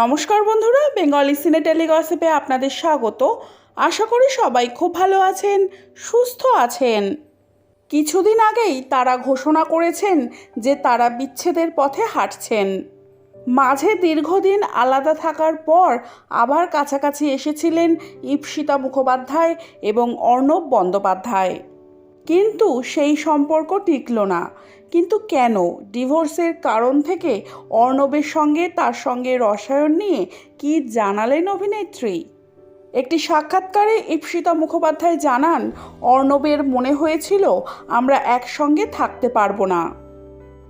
নমস্কার বন্ধুরা, বেঙ্গলি সিনে টেলিগসিপে আপনাদের স্বাগত। আশা করি সবাই খুব ভালো আছেন, সুস্থ আছেন। কিছুদিন আগেই তারা ঘোষণা করেছেন যে তারা বিচ্ছেদের পথে হাঁটছেন। মাঝে দীর্ঘদিন আলাদা থাকার পর আবার কাছাকাছি এসেছিলেন ইপসিতা মুখোপাধ্যায় এবং অর্ণব বন্দ্যোপাধ্যায়। কিন্তু সেই সম্পর্ক টিকল না। কিন্তু কেন? ডিভোর্সের কারণ থেকে অর্ণবের সঙ্গে তার সঙ্গে রসায়ন নিয়ে কি জানালেন অভিনেত্রী? একটি সাক্ষাৎকারে ইপসিতা মুখোপাধ্যায় জানান, অর্ণবের মনে হয়েছিল, আমরা একসঙ্গে থাকতে পারব না।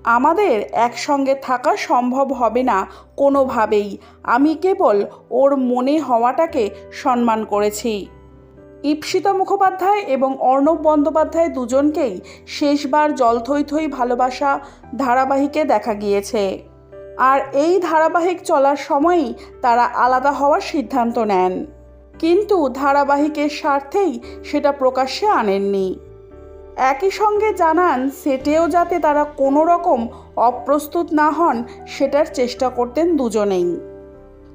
আমাদের একসঙ্গে থাকা সম্ভব হবে না কোনোভাবেই। আমি কেবল ওর মনে হওয়াটাকে সম্মান করেছি। ইপসিতা মুখোপাধ্যায় এবং অর্ণব বন্দ্যোপাধ্যায় দুজনকেই শেষবার জলথই থই ভালোবাসা ধারাবাহিকে দেখা গিয়েছে। আর এই ধারাবাহিক চলার সময়ই তারা আলাদা হওয়ার সিদ্ধান্ত নেন। কিন্তু ধারাবাহিকের স্বার্থেই সেটা প্রকাশ্যে আনেননি। একই সঙ্গে জানান, সেটেও যাতে তারা কোনো রকম অপ্রস্তুত না হন, সেটার চেষ্টা করতেন দুজনেই।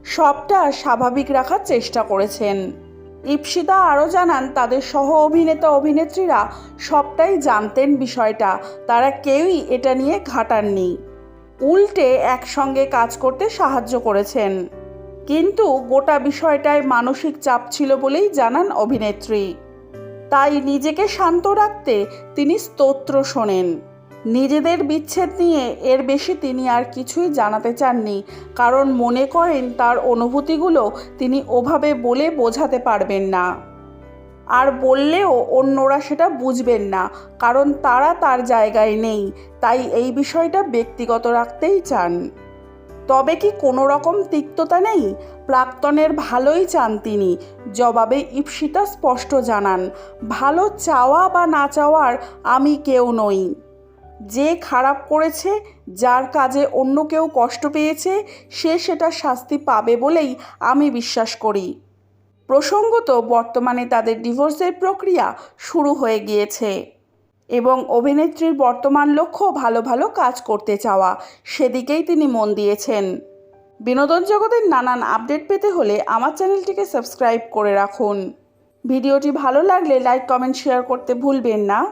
সবটা স্বাভাবিক রাখার চেষ্টা করেছেন। ইপসিতা আরও জানান, তাদের সহ অভিনেতা অভিনেত্রীরা সবটাই জানতেন বিষয়টা। তারা কেউই এটা নিয়ে ঘাটাননি। উল্টে একসঙ্গে কাজ করতে সাহায্য করেছেন। কিন্তু গোটা বিষয়টায় মানসিক চাপ ছিল বলেই জানান অভিনেত্রী। তাই নিজেকে শান্ত রাখতে তিনি স্তোত্র শোনেন। নিজেদের বিচ্ছেদ নিয়ে এর বেশি তিনি আর কিছুই জানাতে চাননি। কারণ মনে করেন তার অনুভূতিগুলো তিনি ওভাবে বলে বোঝাতে পারবেন না। আর বললেও অন্যরা সেটা বুঝবেন না, কারণ তারা তার জায়গায় নেই, তাই এই বিষয়টা ব্যক্তিগত রাখতেই চান। তবে কি কোনো রকম তিক্ততা নেই? প্রাক্তনের ভালোই চান তিনি। জবাবে ইপসিতা স্পষ্ট জানান, ভালো চাওয়া বা না চাওয়ার আমি কেউ নই। যে খারাপ করেছে, যার কাজে অন্য কেউ কষ্ট পেয়েছে, সে সেটা শাস্তি পাবে বলেই আমি বিশ্বাস করি। প্রসঙ্গত, বর্তমানে তাদের ডিভোর্সের প্রক্রিয়া শুরু হয়ে গিয়েছে এবং অভিনেত্রীর বর্তমান লক্ষ্য ভালো ভালো কাজ করতে চাওয়া, সেদিকেই তিনি মন দিয়েছেন। বিনোদন জগতের নানান আপডেট পেতে হলে আমার চ্যানেলটিকে সাবস্ক্রাইব করে রাখুন। ভিডিওটি ভালো লাগলে লাইক, কমেন্ট, শেয়ার করতে ভুলবেন না।